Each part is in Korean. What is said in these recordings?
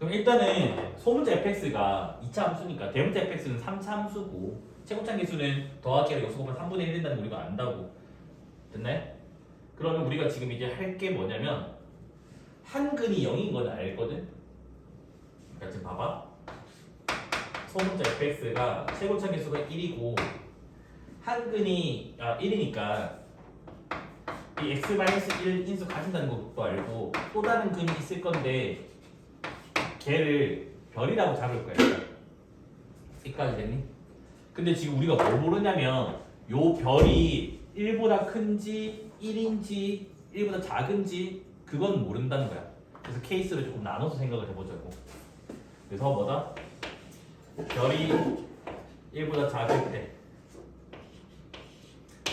그럼 일단은 소문자 fx가 2차 함수니까 대문자 fx는 3차 함수고 최고차 계수는 더하기로 요소 곱하면 3분의 1 된다는 거 우리가 안다고 됐나요? 그러면 우리가 지금 이제 할 게 뭐냐면 한근이 0인 건 알거든? 그러니까 지금 봐봐 소문자 fx가 최고차 계수가 1이고 한근이 아 1이니까 이 x-1 인수 가진다는 것도 알고 또 다른 근이 있을 건데 걔를 별이라고 잡을 거야. 여기까지 됐니? 근데 지금 우리가 뭘 모르냐면 요 별이 1보다 큰지 1인지 1보다 작은지 그건 모른다는 거야. 그래서 케이스를 조금 나눠서 생각을 해보자고. 그래서 뭐다? 별이 1보다 작을 때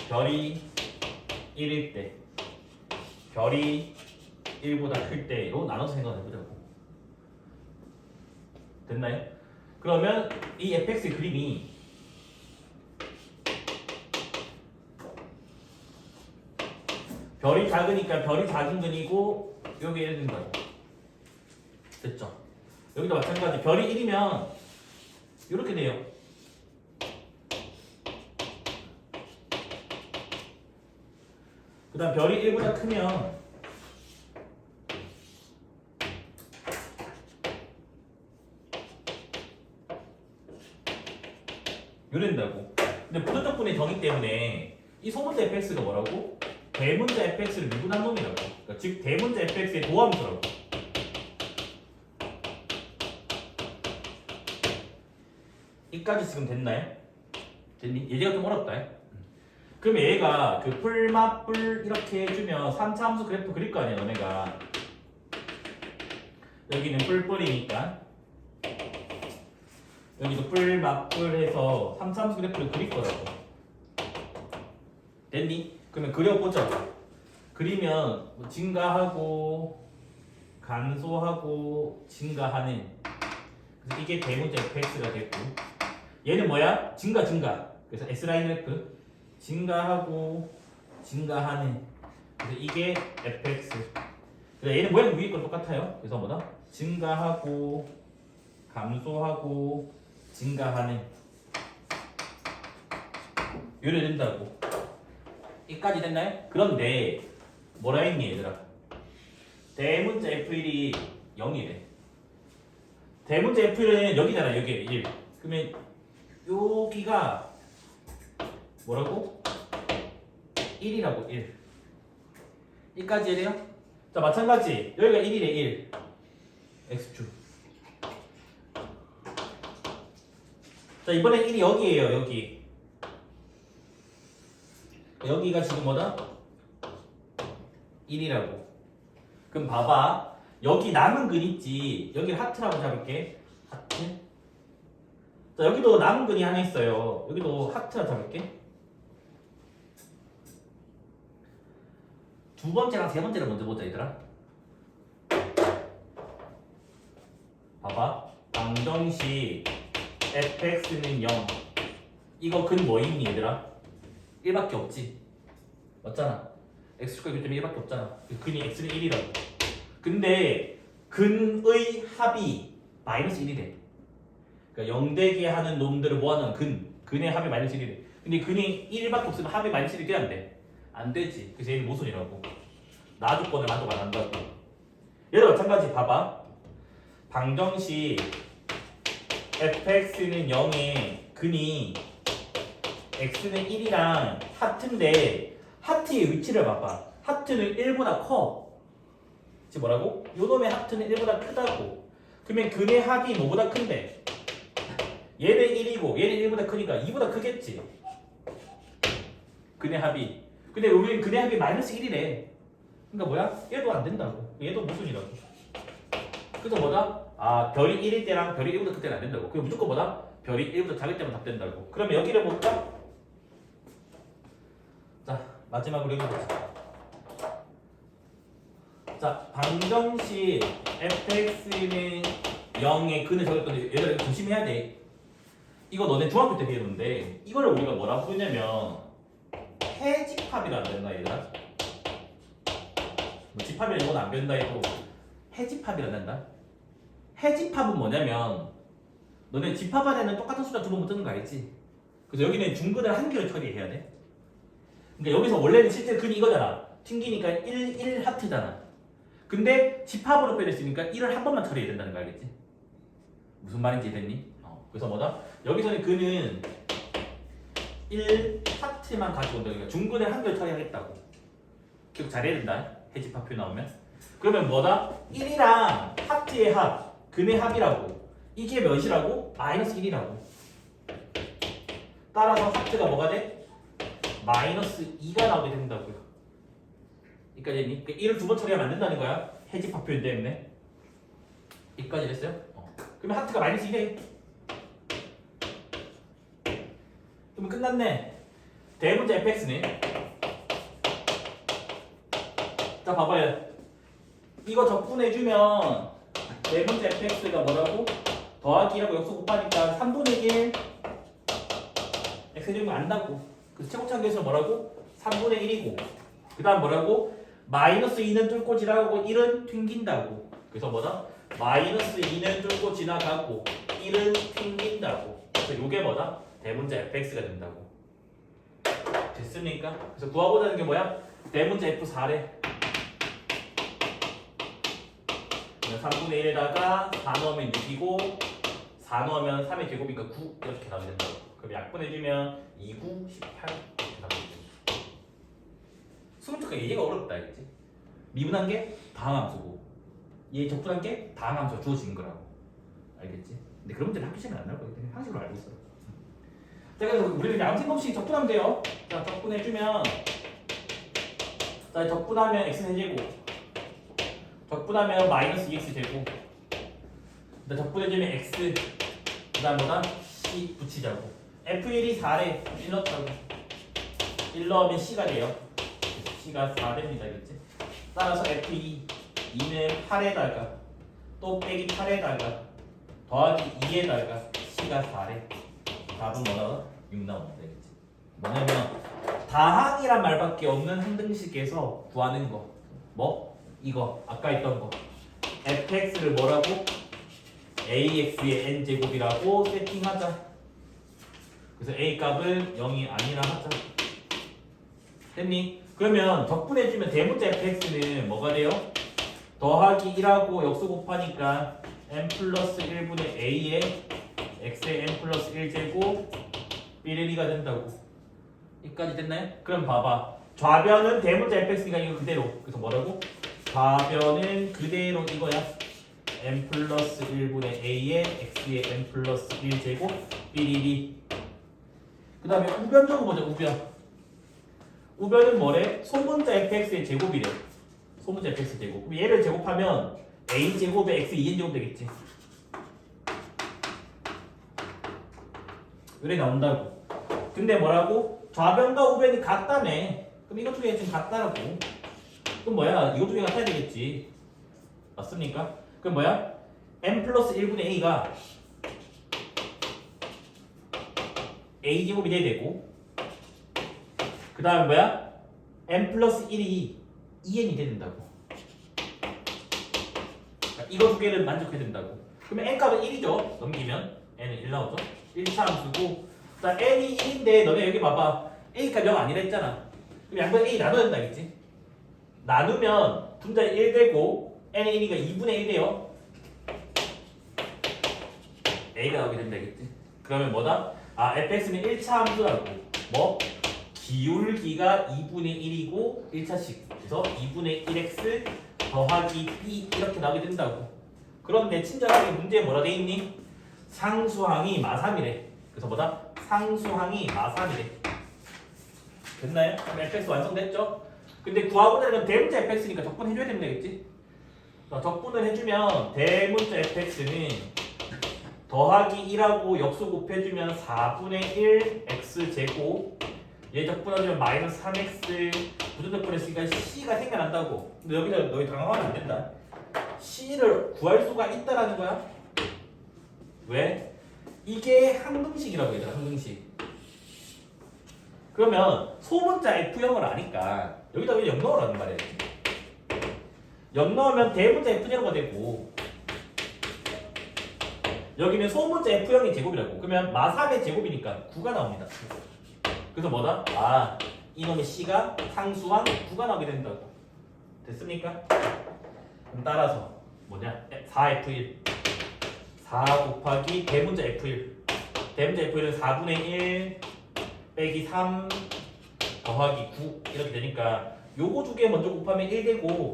별이 1일 때 별이 1보다 클 때로 나눠서 생각을 해보자고. 됐나요? 그러면 이 fx 그림이 별이 작으니까 별이 작은 근이고 여기 1 된다고 됐죠? 여기도 마찬가지 별이 1이면 이렇게 돼요 그 다음 별이 1보다 크면 요런다고. 근데 부등적분의 정의 때문에 이 소문자 fx가 뭐라고? 대문자 fx를 미분한 놈이라고. 그러니까 즉 대문자 fx의 도함수라고. 이까지 지금 됐나요? 됐니? 얘가 좀 어렵다. 그럼 얘가 그 풀맛뿔 이렇게 해주면 3차 함수 그래프 그릴 거 아니야 너네가 여기는 뿔뿔이니까 여기도 뿔, 막뿔 해서 3차 함수 그래프를 그릴 거라고. 됐니? 그러면 그려보자 그리면 뭐 증가하고 감소하고 증가하는 그래서 이게 대문자 fx가 됐고. 얘는 뭐야? 증가 증가. 그래서 S라인 그래프 증가하고 증가하는 그래서 이게 fx. 그래서 얘는 모양 위에 건 똑같아요. 그래서 뭐다? 증가하고 감소하고 증가하는 요래 된다고. 이까지 됐나요? 그런데 뭐라 했니 얘들아? 대문자 f1이 0이래. 대문자 f1은 여기잖아 여기 1 그러면 여기가 뭐라고? 1이라고 1 1까지 해야 돼요? 자 마찬가지. 여기가 1이래 1 x축 자 이번엔 1이 여기에요 여기. 여기가 지금 뭐다? 1이라고. 그럼 봐봐. 여기 남은 근 있지. 여기를 하트라고 잡을게. 하트. 자 여기도 남은 근이 하나 있어요. 여기도 하트라 잡을게. 두 번째랑 세 번째를 먼저 보자 얘들아. 봐봐. 방정식 fx는 0 이거 근 뭐있니 얘들아? 1밖에 없지. 맞잖아. X축과 교점이 1밖에 없잖아. 그 근이 x는 1이라고. 근데 근의 합이 마이너스 1이 돼. 그러니까 0대기 하는 놈들을 모아놓은 근? 근의 합이 마이너스 1이 돼. 근데 근이 1밖에 없으면 합이 마이너스 1이 돼안 돼? 안 되지. 그래서 얘는 모순이라고. 나주권을 만족 안 한다고. 얘도 마찬가지. 봐봐. 방정식 fx는 0에 근이 x는 1이랑 하트인데 하트의 위치를 봐봐. 하트는 1보다 커. 지금 뭐라고? 요놈의 하트는 1보다 크다고. 그러면 근의 합이 뭐보다 큰데? 얘는 1이고 얘는 1보다 크니까 2보다 크겠지. 근의 합이. 근데 우리는 근의 합이 마이너스 1이래 그러니까 뭐야? 얘도 안 된다고. 얘도 무슨이라고? 그래서 뭐다? 아 별이 1일 때랑 별이 1보다 클 때는 안 된다고? 그럼 무조건 뭐다? 별이 1보다 작을 때만 답된다고. 그러면 여기를 볼까? 자 마지막으로 여기 보자 자 방정식 fx는 0의 근을 건데 얘들아 이거 조심해야 돼. 이거 너네 중학교 때 배웠는데 이거를 우리가 뭐라 부르냐면 해집합이라 안 된다 얘들아. 뭐 집합이라 이건 안 된다 해도 해집합이라 된다 해집합은 뭐냐면 너네 집합 안에는 똑같은 숫자 두 번 붙는 거 알지? 그래서 여기는 중근을 한 개로 처리해야 돼. 그러니까 여기서 원래는 실제 근이 이거잖아. 튕기니까 1, 1 하트잖아. 근데 집합으로 빼냈으니까 1을 한 번만 처리해야 된다는 거 알겠지? 무슨 말인지 됐니? 어, 그래서 뭐다? 여기서는 근은 1 하트만 가지고 온다. 그러니까 중근을 한 개로 처리하겠다고. 기억 잘해야 된다. 해집합표 나오면. 그러면 뭐다? 1이랑 하트의 합, 근의 합이라고. 이게 몇이라고? 마이너스 1이라고. 따라서 하트가 뭐가 돼? 마이너스 2가 나오게 된다고요. 그러니까 1을 두 번 처리하면 안 된다는 거야. 해집합 표현 때문에. 여기까지 됐어요? 어. 그러면 하트가 마이너스 2래. 그러면 끝났네. 대문자 fx는 자 봐봐요. 이거 적분해주면 대문자 fx가 뭐라고? 더하기라고 역수 곱하니까 3분의 1 x 제곱이 안다고. 그래서 최고차계에서 뭐라고? 3분의 1이고 그 다음 뭐라고? 마이너스 2는 뚫고 지나가고 1은 튕긴다고 그래서 뭐다? 마이너스 2는 뚫고 지나가고 1은 튕긴다고 그래서 요게 뭐다? 대문자 fx가 된다고 됐습니까? 그래서 구하고자 하는 게 뭐야? 대문자 f4래 3분의 1에다가 4 넣으면 6이고 4 넣으면 3의 제곱이니까 9 이렇게 나오게 된다고. 그럼 약분해주면 2, 9, 18 이렇게 나오게 된다. 수능특가 얘가 어렵다 알겠지? 미분한 게 다항함수고 얘 적분한 게 다항함수가 주어진 거라고. 알겠지? 근데 그런 문제는 학교 시험에 안 나올 거기 때문에 상식으로 알고 있어 자 그래서 우리는 생각 없이 적분하면 돼요. 자 적분해주면 자 적분하면 x세제곱 적분하면 마이너스 2x 제곱 그 적분해주면 x 그 다음 뭐다? c 붙이자고 f1이 4래 1 넣었다고 1 넣으면 c가 돼요 c가 4 됩니다 알겠지? 따라서 f2 2는 8에다가 또 빼기 8에다가 더하기 2에다가 c가 4래 답은 뭐다? 6 나온다 알겠지? 뭐냐면 다항이란 말밖에 없는 항등식에서 구하는 거 뭐? 이거 아까 있던 거 fx를 뭐라고? ax의 n제곱이라고 세팅하자 그래서 a 값을 0이 아니라 하자 됐니? 그러면 적분해주면 대문자 fx는 뭐가 돼요? 더하기 1하고 역수 곱하니까 n 플러스 1분의 a의 x의 n 플러스 1제곱 삐리리가 된다고 여기까지 됐나요? 그럼 봐봐 좌변은 대문자 fx니까 이거 그대로 그래서 뭐라고? 좌변은 그대로 이거야. n 플러스 1분의 a의 x의 n 플러스 1 제곱 삐리리. 그 다음에 우변 적어보자 우변. 우변은 뭐래? 소문자 fx의 제곱이래. 소문자 fx 제곱. 그럼 얘를 제곱하면 a 제곱에 x 2n 제곱 되겠지. 이래 나온다고. 근데 뭐라고? 좌변과 우변이 같다며. 그럼 이것 중에 지금 같다라고 그럼 뭐야? 이것 중에 같아야 되겠지. 맞습니까? 그럼 뭐야? n 플러스 1분의 a가 a 제곱이 돼야 되고 그 다음에 뭐야? n 플러스 1이 2n이 돼야 된다고. 그러니까 이거 두 개를 만족해야 된다고. 그러면 n 값은 1이죠? 넘기면. N은 1 나오죠? 1차 함수고. 자 n이 1인데 너네 여기 봐봐. A 값 0 아니라 했잖아. 그럼 양변 a 나눠야 된다 겠지 나누면 분자에 1 되고 n의 1이가 2분의 1 돼요 a가 나오게 된다 겠지 그러면 뭐다? 아 fx는 1차 함수라고 뭐? 기울기가 2분의 1이고 1차식 그래서 2분의 1x 더하기 b 이렇게 나오게 된다고 그런데 친절하게 문제에 뭐라 돼 있니? 상수항이 마삼이래 그래서 뭐다? 상수항이 마삼이래 됐나요? 그럼 fx 완성됐죠? 근데 구하고자 하면 대문자 fx니까 적분 해줘야 되면 되겠지? 자, 적분을 해주면 대문자 fx는 더하기 1하고 역수 곱해주면 4분의 1 x 제곱 얘 적분하면 마이너스 3x 부등적분 했으니까 c가 생겨난다고 근데 여기서 너희 당황하면 안 된다 c를 구할 수가 있다라는 거야 왜? 이게 항등식이라고 얘들아 항등식 그러면 소문자 F형을 아니까 여기다 왜0 넣으라는 말이야 0 넣으면 대문자 F0가 되고 여기는 소문자 F형의 제곱이라고. 그러면 마3의 제곱이니까 9가 나옵니다. 그래서 뭐다? 아, 이놈의 C가 상수항 9가 나오게 된다고. 됐습니까? 그럼 따라서 뭐냐? 4F1 4 곱하기 대문자 F1 대문자 F1은 4분의 1 빼기 3 더하기 9 이렇게 되니까 요거 두 개 먼저 곱하면 1 되고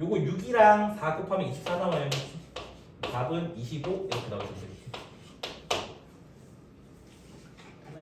요거 6이랑 4 곱하면 24 나와요. 답은 25 이렇게 나오시면 되겠죠